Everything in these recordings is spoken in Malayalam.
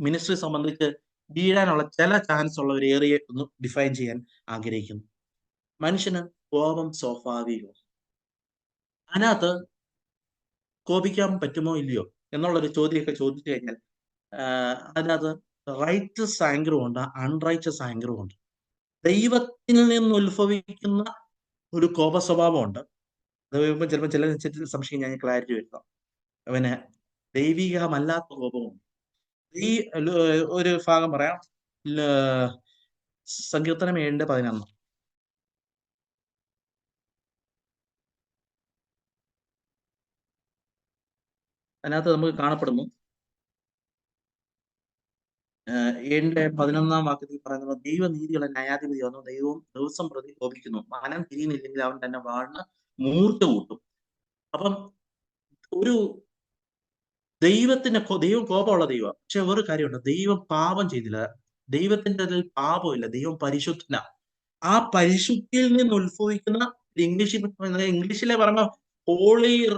മിനിസ്ട്രി സംബന്ധിച്ച് വീഴാനുള്ള ചില ചാൻസ് ഉള്ള ഒരു ഏറിയ ഒന്ന് ഡിഫൈൻ ചെയ്യാൻ ആഗ്രഹിക്കുന്നു. മനുഷ്യന് കോപം സ്വാഭാവികം അതിനകത്ത് കോപിക്കാൻ പറ്റുമോ ഇല്ലയോ എന്നുള്ളൊരു ചോദ്യമൊക്കെ ചോദിച്ചു കഴിഞ്ഞാൽ അതിനകത്ത് റൈറ്റസ് സാങ്കറും ഉണ്ട് അൺറൈറ്റസ് സാങ്കറും ഉണ്ട്. ദൈവത്തിൽ നിന്ന് ഉത്ഭവിക്കുന്ന ഒരു കോപ സ്വഭാവമുണ്ട് അത് ചിലപ്പോൾ ചില ചില സംശയം ഞാൻ ക്ലാരിറ്റി വരുത്താം. അവന് ദൈവികമല്ലാത്ത കോപമുണ്ട് ഈ ഒരു ഭാഗം പറയാം. സങ്കീർത്തനം ഏഴിന്റെ പതിനൊന്ന്. അതിനകത്ത് നമുക്ക് കാണപ്പെടുന്നു. ഏഴിന്റെ പതിനൊന്നാം വാക്യത്തിൽ പറയുന്നത് ദൈവനീതിയുള്ള ന്യായാധിപതിയാകുന്നു ദൈവവും ദിവസം പ്രതി കോപിക്കുന്നു. മാനം തിരിയുന്നില്ലെങ്കിൽ അവൻ തന്നെ വാഴ്ന്ന് മൂർച്ച കൂട്ടും. അപ്പം ഒരു ദൈവത്തിന് കോ- ദൈവം കോപമുള്ള ദൈവം. പക്ഷെ ഒരു കാര്യമുണ്ട്. ദൈവം പാപം ചെയ്തില്ല. ദൈവത്തിന്റെ പാപമില്ല. ദൈവം പരിശുദ്ധന. ആ പരിശുദ്ധിയിൽ നിന്ന് ഉത്ഭവിക്കുന്ന ഇംഗ്ലീഷിൽ ഇംഗ്ലീഷിലെ പറഞ്ഞ ഹോളി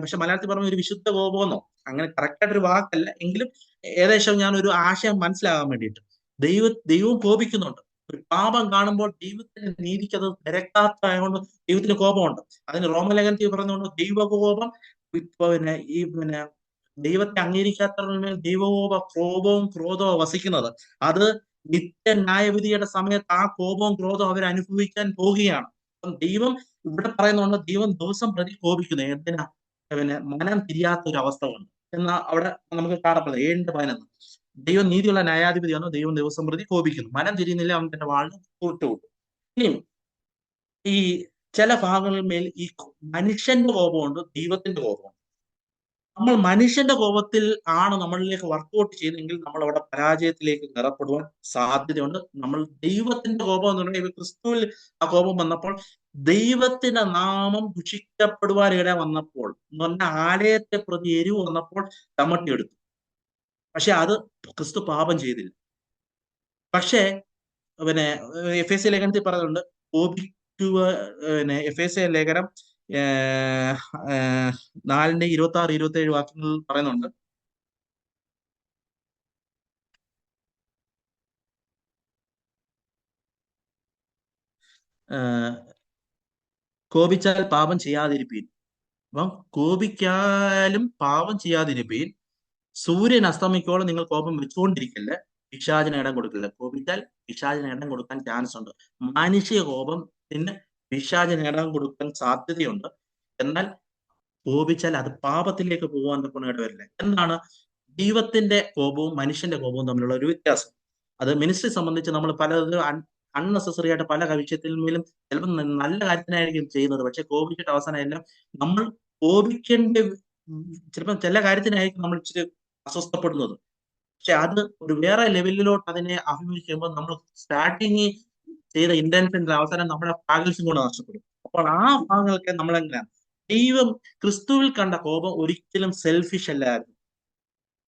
പക്ഷെ മലയാളത്തിൽ പറഞ്ഞ ഒരു വിശുദ്ധ കോപമെന്നോ അങ്ങനെ കറക്റ്റ് ഒരു വാക്കല്ല. എങ്കിലും ഏകദേശം ഞാൻ ഒരു ആശയം മനസ്സിലാകാൻ വേണ്ടിയിട്ട് ദൈവ ദൈവം കോപിക്കുന്നുണ്ട്. ഒരു പാപം കാണുമ്പോൾ ദൈവത്തിന്റെ നീതിക്ക് അത് നിരക്കാത്തതായതുകൊണ്ട് ദൈവത്തിന് കോപമുണ്ട്. അതിന് റോമലേഖനത്തിൽ പറഞ്ഞുകൊണ്ട് ദൈവകോപം പിന്നെ ഈ പിന്നെ ദൈവത്തെ അംഗീകരിക്കാത്തവരുടെ ദൈവകോപ ക്രോധവും ക്രോധവും വസിക്കുന്നത്. അത് നിത്യ ന്യായവിധിയുടെ സമയത്ത് ആ കോപവും ക്രോധവും അവർ അനുഭവിക്കാൻ പോവുകയാണ് അപ്പം ദൈവം ഇവിടെ പറയുന്നുണ്ട് ദൈവം ദിവസം പ്രതി കോപിക്കുന്നു. എന്തിനാ? പിന്നെ മനം തിരിയാത്ത ഒരു അവസ്ഥ ഉണ്ട് എന്നാ അവിടെ നമുക്ക് കാണപ്പെടുന്നത്. ഏഴിന്റെ പതിനൊന്ന്. ദൈവം നീതിയുള്ള ന്യായാധിപതിയാണ്. ദൈവം ദിവസം പ്രതി കോപിക്കുന്നു. മനം തിരിയുന്നില്ല. അവൻ തന്റെ വാളിന് കൂട്ടുകൂട്ടും ഇനിയും ഈ ചില ഭാഗങ്ങളിൽ മേൽ ഈ മനുഷ്യന്റെ കോപമുണ്ട് ദൈവത്തിന്റെ കോപമുണ്ട്. നമ്മൾ മനുഷ്യന്റെ കോപത്തിൽ ആണ് നമ്മളിലേക്ക് വർക്കൗട്ട് ചെയ്യുന്നതെങ്കിൽ നമ്മൾ അവിടെ പരാജയത്തിലേക്ക് നിറപ്പെടുവാൻ സാധ്യതയുണ്ട്. നമ്മൾ ദൈവത്തിന്റെ കോപം എന്ന് പറഞ്ഞാൽ ക്രിസ്തുവിൽ ആ കോപം വന്നപ്പോൾ ദൈവത്തിന്റെ നാമം ദുഷിക്കപ്പെടുവാൻ ഇട വന്നപ്പോൾ എന്ന് പറഞ്ഞാൽ ആലയത്തെ പ്രതി എരിവ് വന്നപ്പോൾ ചമ്മട്ടിയെടുത്തു പക്ഷെ അത് ക്രിസ്തു പാപം ചെയ്തില്ല. പക്ഷേ പിന്നെ എഫ് എസ് സി ലേഖനത്തിൽ പറയുന്നുണ്ട് കോപിക്കുക പിന്നെ എഫ് എസ് എ ലേഖനം നാലിന്റെ ഇരുപത്തി ആറ് ഇരുപത്തി ഏഴ് വാക്യങ്ങൾ പറയുന്നുണ്ട്. കോപിച്ചാൽ പാപം ചെയ്യാതിരിപ്പീൻ. അപ്പം കോപിക്കാലും പാപം ചെയ്യാതിരിപ്പീൻ. സൂര്യൻ അസ്തമിക്കോളം നിങ്ങൾ കോപം വെച്ചുകൊണ്ടിരിക്കില്ല പിശാചിന് ഇടം കൊടുക്കില്ല. കോപിച്ചാൽ പിശാചിന് ഇടം കൊടുക്കാൻ ചാൻസ് ഉണ്ട്. മനുഷ്യ കോപത്തിന് പിശാജ് നേടാൻ കൊടുക്കാൻ സാധ്യതയുണ്ട്. എന്നാൽ കോപിച്ചാൽ അത് പാപത്തിലേക്ക് പോകാൻ കൊണ്ട് ഇടവരില്ല. എന്താണ്? ദൈവത്തിന്റെ കോപവും മനുഷ്യന്റെ കോപവും തമ്മിലുള്ള ഒരു വ്യത്യാസം. അത് മിനിസ്ട്രി സംബന്ധിച്ച് നമ്മൾ പല അൺനെസസറി ആയിട്ട് പല കവിഷ്യത്തിന്മേലും ചിലപ്പോൾ നല്ല കാര്യത്തിനായിരിക്കും ചെയ്യുന്നത്. പക്ഷെ കോപിച്ചിട്ട് അവസാനം എല്ലാം നമ്മൾ കോപിക്കേണ്ട ചിലപ്പോൾ ചില കാര്യത്തിനായിരിക്കും നമ്മൾ ഇച്ചിരി അസ്വസ്ഥപ്പെടുന്നത്. പക്ഷെ അത് ഒരു വേറെ ലെവലിലോട്ട് അതിനെ അഭിമുഖിക്കുമ്പോൾ നമ്മൾ സ്റ്റാർട്ടിങ് ചെയ്ത ഇന്റൻഷന്റെ അവസാനം നമ്മുടെ പ്രാഗൽഭ്യം കൊണ്ട് നഷ്ടപ്പെടും. അപ്പോൾ ആ ഭാഗങ്ങളൊക്കെ നമ്മളെങ്ങനെയാണ്? ദൈവം ക്രിസ്തുവിൽ കണ്ട കോപം ഒരിക്കലും സെൽഫിഷ് അല്ലായിരുന്നു.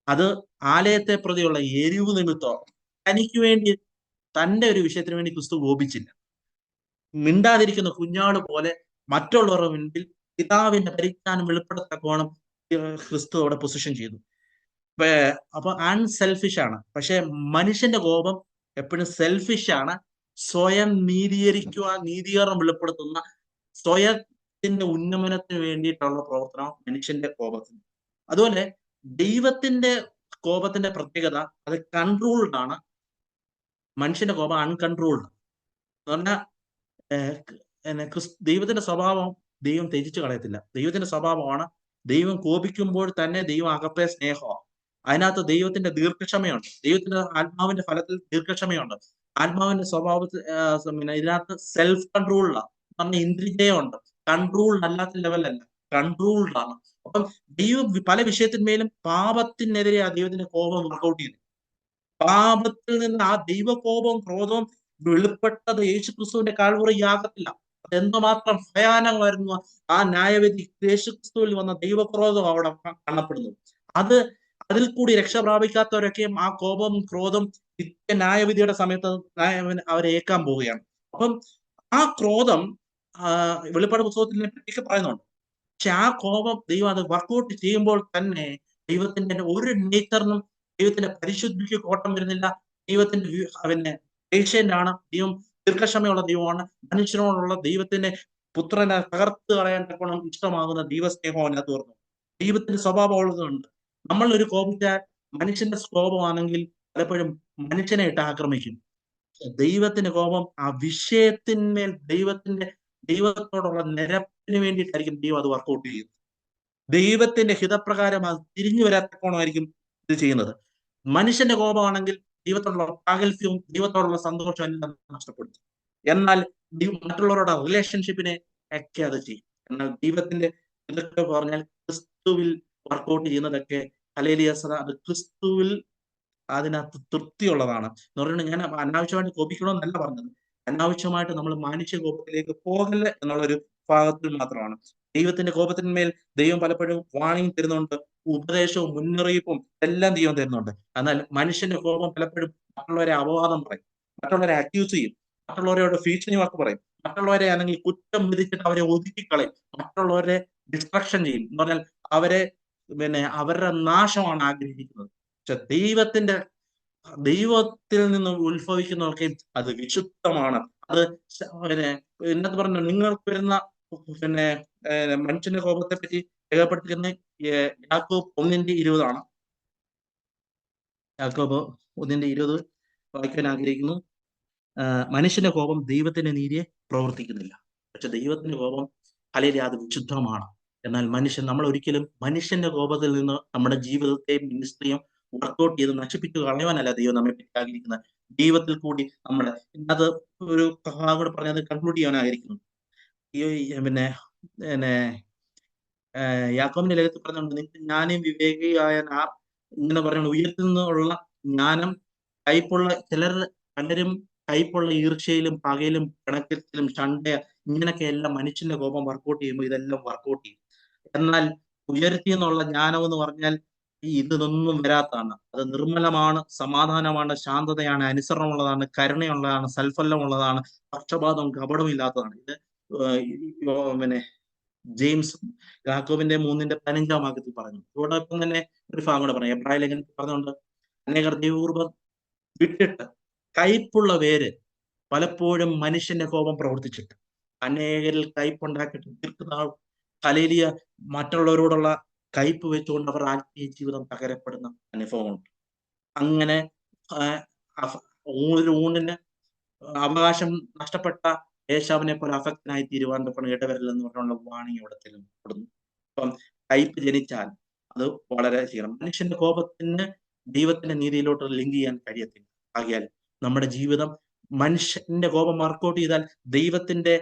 അത് ആലയത്തെ പ്രതിയുള്ള എരിവ് നിമിത്തം തനിക്ക് വേണ്ടി തന്റെ ഒരു വിഷയത്തിന് വേണ്ടി ക്രിസ്തു കോപിച്ചില്ല. മിണ്ടാതിരിക്കുന്ന കുഞ്ഞാട് പോലെ മറ്റുള്ളവരുടെ മുൻപിൽ പിതാവിന്റെ പരിജ്ഞാനം വെളിപ്പെടുത്തക്കോണം ക്രിസ്തു അവിടെ പൊസിഷൻ ചെയ്തു. അപ്പൊ അൺസെൽഫിഷ് ആണ്. പക്ഷെ മനുഷ്യന്റെ കോപം എപ്പോഴും സെൽഫിഷ് ആണ്. സ്വയം നീതീകരിക്കുവാൻ നീതീകരണം വെളിപ്പെടുത്തുന്ന സ്വയത്തിന്റെ ഉന്നമനത്തിന് വേണ്ടിയിട്ടുള്ള പ്രവർത്തനം മനുഷ്യന്റെ കോപത്തിന്. അതുപോലെ ദൈവത്തിന്റെ കോപത്തിന്റെ പ്രത്യേകത അത് കൺട്രോൾഡ് ആണ്. മനുഷ്യന്റെ കോപം അൺകൺട്രോൾഡ് എന്ന് പറഞ്ഞാൽ ദൈവത്തിന്റെ സ്വഭാവം ദൈവം ത്യജിച്ചു കളയത്തില്ല. ദൈവത്തിന്റെ സ്വഭാവമാണ് ദൈവം കോപിക്കുമ്പോൾ തന്നെ ദൈവം അകപ്പെ സ്നേഹമാണ്. അതിനകത്ത് ദൈവത്തിന്റെ ദീർഘക്ഷമയുണ്ട്. ദൈവത്തിന്റെ ആത്മാവിന്റെ ഫലത്തിൽ ദീർഘക്ഷമയുണ്ട്. ആത്മാവിന്റെ സ്വഭാവത്തിൽ പിന്നെ ഇതിനകത്ത് സെൽഫ് കൺട്രോളിലാണ് പറഞ്ഞ ഇന്ദ്രിജയമുണ്ട് കൺട്രോൾഡ് അല്ലാത്ത ലെവലല്ല കൺട്രോൾഡ് ആണ്. അപ്പം ദൈവം പല വിഷയത്തിന്മേലും പാപത്തിനെതിരെ ആ ദൈവത്തിന്റെ കോപം വർക്കൗട്ട് ചെയ്തു പാപത്തിൽ നിന്ന് ആ ദൈവകോപവും ക്രോധവും വെളിപ്പെട്ടത് യേശു ക്രിസ്തുവിന്റെ കാൽവറി യാഗത്തില്ല എന്തുമാത്രം ഭയാനകമായിരുന്നു. ആ ന്യായവിധി യേശു ക്രിസ്തുവിൽ വന്ന ദൈവക്രോധം അവിടെ കാണപ്പെടുന്നു. അത് അതിൽ കൂടി രക്ഷ പ്രാപിക്കാത്തവരൊക്കെയും ആ കോപം ക്രോധം നിത്യ ന്യായവിധിയുടെ സമയത്ത് അവരെ ഏക്കാൻ പോവുകയാണ്. അപ്പം ആ ക്രോധം വെളിപ്പാട് പുസ്തകത്തിൽ പറ്റിയൊക്കെ പറയുന്നുണ്ട്. പക്ഷെ ആ കോപം ദൈവം അത് വർക്കൗട്ട് ചെയ്യുമ്പോൾ തന്നെ ദൈവത്തിന്റെ ഒരു നേച്ചറിനും ദൈവത്തിന്റെ പരിശുദ്ധിക്ക് കോട്ടം വരുന്നില്ല. ദൈവത്തിന്റെ പിന്നെ പേഷ്യന്റ് ആണ് ദൈവം ദീർഘക്ഷമയുള്ള ദൈവമാണ്. മനുഷ്യനോടുള്ള ദൈവത്തിന്റെ പുത്രനെ തകർത്ത് കളയാൻ തക്കോണം ഇഷ്ടമാകുന്ന ദൈവസ്നേഹം അതിനകത്ത് പറഞ്ഞു ദൈവത്തിന്റെ സ്വഭാവം ഉള്ളതുണ്ട് നമ്മൾ ഒരു കോപിച്ചാൽ മനുഷ്യന്റെ സ്വഭാവമാണെങ്കിൽ പലപ്പോഴും മനുഷ്യനെ ഇട്ട് ആക്രമിക്കും. ദൈവത്തിന്റെ കോപം ആ വിഷയത്തിന്മേൽ ദൈവത്തിന്റെ ദൈവത്തോടുള്ള നിരപ്പിന് വേണ്ടിയിട്ടായിരിക്കും ദൈവം അത് വർക്കൗട്ട് ചെയ്യുന്നത്. ദൈവത്തിന്റെ ഹിതപ്രകാരം അത് തിരിഞ്ഞു വരാത്തക്കോണമായിരിക്കും ഇത് ചെയ്യുന്നത്. മനുഷ്യന്റെ കോപമാണെങ്കിൽ ദൈവത്തോടുള്ള പ്രാഗൽഭ്യവും ദൈവത്തോടുള്ള സന്തോഷവും എല്ലാം നഷ്ടപ്പെടുത്തും. എന്നാൽ മറ്റുള്ളവരുടെ റിലേഷൻഷിപ്പിനെ ഒക്കെ അത് ചെയ്യും. എന്നാൽ ദൈവത്തിന്റെ ഇതൊക്കെ പറഞ്ഞാൽ ക്രിസ്തുവിൽ വർക്കൗട്ട് ചെയ്യുന്നതൊക്കെ ഹലേലിയസത അത് ക്രിസ്തുവിൽ അതിനകത്ത് തൃപ്തിയുള്ളതാണ്. എന്ന് പറയുന്നത് ഞാൻ അനാവശ്യമായിട്ട് കോപിക്കണമെന്നല്ല പറഞ്ഞത്. അനാവശ്യമായിട്ട് നമ്മൾ മാനുഷ്യ കോപത്തിലേക്ക് പോകല്ല എന്നുള്ളൊരു ഭാഗത്തിൽ മാത്രമാണ്. ദൈവത്തിന്റെ കോപത്തിന്മേൽ ദൈവം പലപ്പോഴും വാണിയും തരുന്നുണ്ട്. ഉപദേശവും മുന്നറിയിപ്പും എല്ലാം ദൈവം തരുന്നുണ്ട്. എന്നാൽ മനുഷ്യന്റെ കോപം പലപ്പോഴും മറ്റുള്ളവരെ അപവാദം പറയും. മറ്റുള്ളവരെ അക്യൂസ് ചെയ്യും. മറ്റുള്ളവരോട് ഭീഷണി വാക്ക് പറയും. മറ്റുള്ളവരെ ആണെങ്കിൽ കുറ്റം വിധിച്ചിട്ട് അവരെ ഒതുക്കിക്കളയും. മറ്റുള്ളവരെ ഡിസ്ട്രക്ഷൻ ചെയ്യും. എന്ന് പറഞ്ഞാൽ അവരെ പിന്നെ അവരുടെ നാശമാണ് ആഗ്രഹിക്കുന്നത്. പക്ഷെ ദൈവത്തിന്റെ ദൈവത്തിൽ നിന്നും ഉത്ഭവിക്കുന്നവർക്ക് അത് വിശുദ്ധമാണ്. അത് പിന്നെ എന്നത് പറഞ്ഞു നിങ്ങൾക്ക് വരുന്ന പിന്നെ മനുഷ്യന്റെ കോപത്തെ പറ്റി രേഖപ്പെടുത്തിക്കുന്ന യാക്കോബ് ഒന്നിന്റെ ഇരുപതാണ്. യാക്കോബ് ഒന്നിന്റെ ഇരുപത് വായിക്കാൻ ആഗ്രഹിക്കുന്നു. മനുഷ്യന്റെ കോപം ദൈവത്തിന്റെ നീതിയെ പ്രവർത്തിക്കുന്നില്ല. പക്ഷെ ദൈവത്തിന്റെ കോപം അല്ലെങ്കിൽ അത് വിശുദ്ധമാണ്. എന്നാൽ മനുഷ്യൻ നമ്മൾ ഒരിക്കലും മനുഷ്യന്റെ കോപത്തിൽ നിന്ന് നമ്മുടെ ജീവിതത്തെയും മിനിസ്ട്രിയും വർക്കൗട്ട് ചെയ്ത് നശിപ്പിച്ചു കളയുവാനല്ല ദൈവം നമ്മെ പറ്റാതിരിക്കുന്നത് ദൈവത്തിൽ കൂടി നമ്മൾ അത് ഒരു കൂടെ പറഞ്ഞത് കൺക്ലൂഡ് ചെയ്യാനായിരിക്കുന്നു. ഈ ഈ പിന്നെ പിന്നെ യാക്കോമിന്റെ ലേഖത്തിൽ പറഞ്ഞുകൊണ്ട് നിങ്ങൾക്ക് ജ്ഞാനം വിവേകിയായ ഇങ്ങനെ പറയുന്നത് ഉയരത്തിൽ നിന്നുള്ള ജ്ഞാനം കൈപ്പുള്ള ചിലർ പലരും കൈപ്പുള്ള ഈർച്ചയിലും പകയിലും പിണക്കത്തിലും ചണ്ട ഇങ്ങനെയൊക്കെ എല്ലാം മനുഷ്യന്റെ കോപം വർക്കൗട്ട് ചെയ്യുമ്പോൾ ഇതെല്ലാം വർക്കൗട്ട് ചെയ്യും. എന്നാൽ ഉയർത്തി എന്നുള്ള ജ്ഞാനം എന്ന് പറഞ്ഞാൽ ഈ ഇതൊന്നും വരാത്തതാണ്. അത് നിർമ്മലമാണ് സമാധാനമാണ് ശാന്തതയാണ് അനുസരണമുള്ളതാണ് കരുണയുള്ളതാണ് സൽഫലമുള്ളതാണ് പക്ഷപാതം കപടവും ഇല്ലാത്തതാണ് ഇത് പിന്നെ ജെയിംസ് യാക്കോബിന്റെ മൂന്നിന്റെ പതിനഞ്ചാം വാക്യത്തിൽ പറഞ്ഞു. ഇതോടൊപ്പം തന്നെ ഒരു ഭാഗം കൂടെ പറഞ്ഞു എബ്രാഹിം ലേഖനം പറഞ്ഞുകൊണ്ട് അനേകർ ദൈവപൂർവം വിട്ടിട്ട് കയ്പുള്ള വേര് പലപ്പോഴും മനുഷ്യന്റെ കോപം പ്രവർത്തിച്ചിട്ട് അനേകരിൽ കയ്പുണ്ടാക്കിയിട്ട് തീർക്കുന്ന കലേലിയ മറ്റുള്ളവരോടുള്ള കയ്പ് വെച്ചുകൊണ്ട് അവർ ആത്മീയ ജീവിതം തകരപ്പെടുന്ന അനുഭവമുണ്ട്. അങ്ങനെ ഒരു ഊണിന് അവകാശം നഷ്ടപ്പെട്ട ഏശാവിനെ പോലെ അഫക്തനായി തീരുവാൻ തൊക്കണം ഇടവരലെന്ന് പറഞ്ഞുള്ള വാണിംഗ് ഇവിടെ തരുന്നു അപ്പം കയ്പ് ജനിച്ചാൽ അത് വളരെ ചെയ്യണം മനുഷ്യന്റെ കോപത്തിന് ദൈവത്തിന്റെ നീതിയിലോട്ട് ലിങ്ക് ചെയ്യാൻ കഴിയത്തില്ല. ആകിയാൽ നമ്മുടെ ജീവിതം മനുഷ്യന്റെ കോപം വർക്കൗട്ട് ചെയ്താൽ ദൈവത്തിന്റെ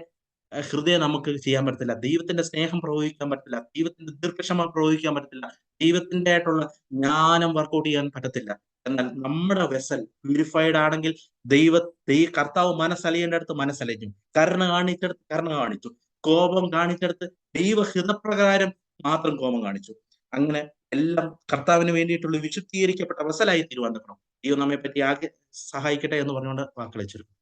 ഹൃദയം നമുക്ക് ചെയ്യാൻ പറ്റത്തില്ല. ദൈവത്തിന്റെ സ്നേഹം പ്രയോഗിക്കാൻ പറ്റില്ല ദൈവത്തിന്റെ ദീർഘക്ഷമ പ്രയോഗിക്കാൻ പറ്റത്തില്ല. ദൈവത്തിന്റെ ആയിട്ടുള്ള ജ്ഞാനം വർക്കൗട്ട് ചെയ്യാൻ പറ്റത്തില്ല. എന്നാൽ നമ്മുടെ വെസൽ പ്യൂരിഫൈഡ് ആണെങ്കിൽ ദൈവ ദൈ കർത്താവ് മനസ്സലിയേണ്ടടുത്ത് മനസ്സലിഞ്ഞു. കരുണ കാണിച്ചെടുത്ത് കരുണ കാണിച്ചു. കോപം കാണിച്ചെടുത്ത് ദൈവഹിതപ്രകാരം മാത്രം കോപം കാണിച്ചു. അങ്ങനെ എല്ലാം കർത്താവിന് വേണ്ടിയിട്ടുള്ള വിശുദ്ധീകരിക്കപ്പെട്ട വെസലായി തീരുവാൻ ദൈവം നമ്മെ പറ്റി ആകെ സഹായിക്കട്ടെ എന്ന് പറഞ്ഞുകൊണ്ട് വാക്കുകൾ ചുരുക്കും